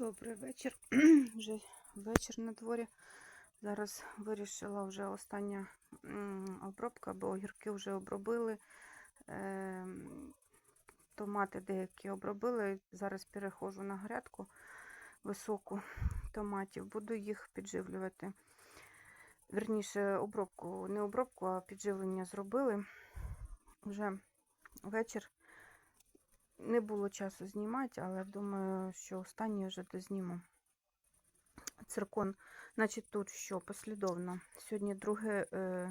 Добрий вечір. Вже вечір на дворі. Зараз вирішила вже остання обробка, бо огірки вже обробили. Ем, Томати деякі обробили. Зараз переходжу на грядку високу томатів. Буду їх підживлювати. Верніше, обробку, не обробку, а підживлення зробили. Вже вечір. Не було часу знімати, але думаю, що останній вже дозніму. Циркон, значить, тут що послідовно. Сьогодні 2 е,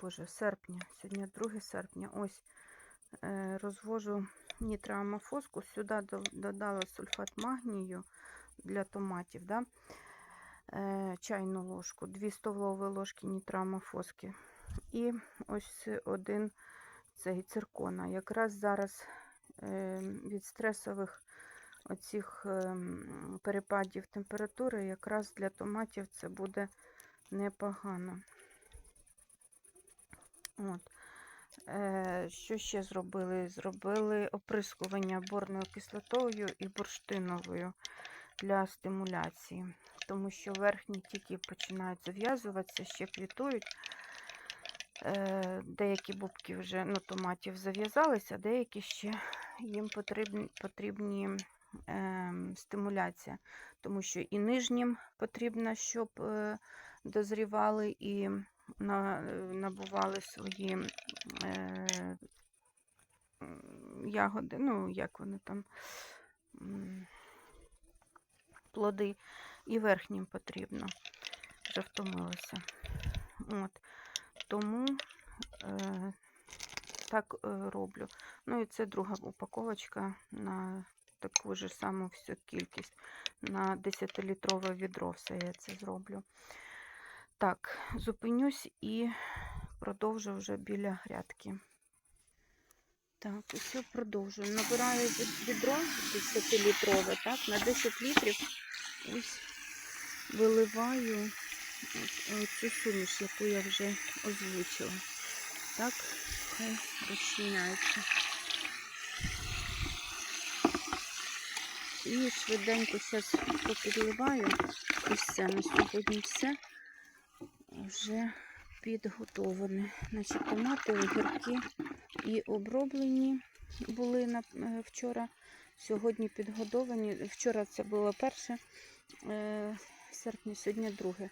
Боже, серпня. Сьогодні 2 серпня. Ось е, розвожу нітроамофоску. Сюди додала сульфат магнію для томатів. Да? Е, чайну ложку, 2 столові ложки нітроамофоски. І ось один цей циркона. Якраз зараз е, від стресових оцих ем, перепадів температури, якраз для томатів це буде непогано. От. Е, Що ще зробили? Зробили оприскування борною кислотою і бурштиновою для стимуляції, тому що верхні тільки починають зав'язуватися, ще квітують. Е, Деякі бубки вже ну, томатів зав'язалися, деякі ще їм потрібні, потрібні е, стимуляція, тому що і нижнім потрібно, щоб е, дозрівали і на, набували свої е, ягоди, ну, як вони там, плоди, і верхнім потрібно. Вже втомилися. От. Тому е, так е, роблю. Ну і це друга упаковочка на таку ж саму всю кількість. На 10-літрове відро все я це зроблю. Так, зупинюсь і продовжу вже біля грядки. Так, ось я продовжую. Набираю відро 10-літрове, так, на 10 літрів ось виливаю от- цю суміш, яку я вже озвучила. Так, хай розчиняється. І швиденько зараз попідливаю. І все, на сьогодні все вже підготовлене. Значить, томати, огірки і оброблені були на, е, вчора. Сьогодні підготовані. Вчора це було перше е, серпня, сьогодні друге.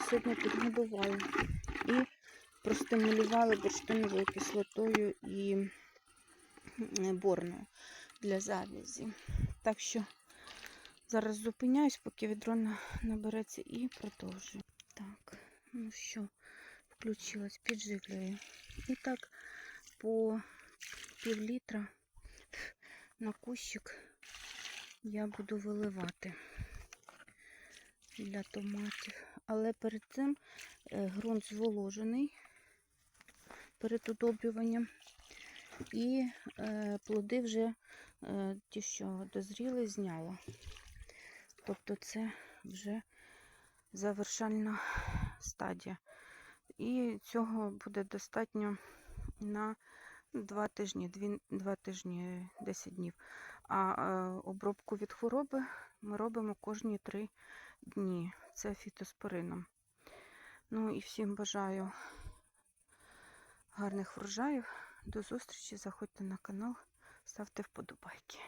Сьогодні підгодували і простимулювали бурштиновою кислотою і е, борною для завязі. Так що зараз зупиняюсь, поки відро набереться і продовжую. Так, ну що, включилась, підживлюю. І так по пів літра на кущик я буду виливати для томатів. Але перед цим е, ґрунт зволожений перед удобрюванням. І е, плоди вже е, ті, що дозріли, зняла. Тобто це вже завершальна стадія. І цього буде достатньо на 2 тижні, 2, 2 тижні, 10 днів. А е, обробку від хвороби ми робимо кожні 3 дні. Це фітоспорином. Ну і всім бажаю гарних врожаїв. До зустрічі. Заходьте на канал, ставте вподобайки.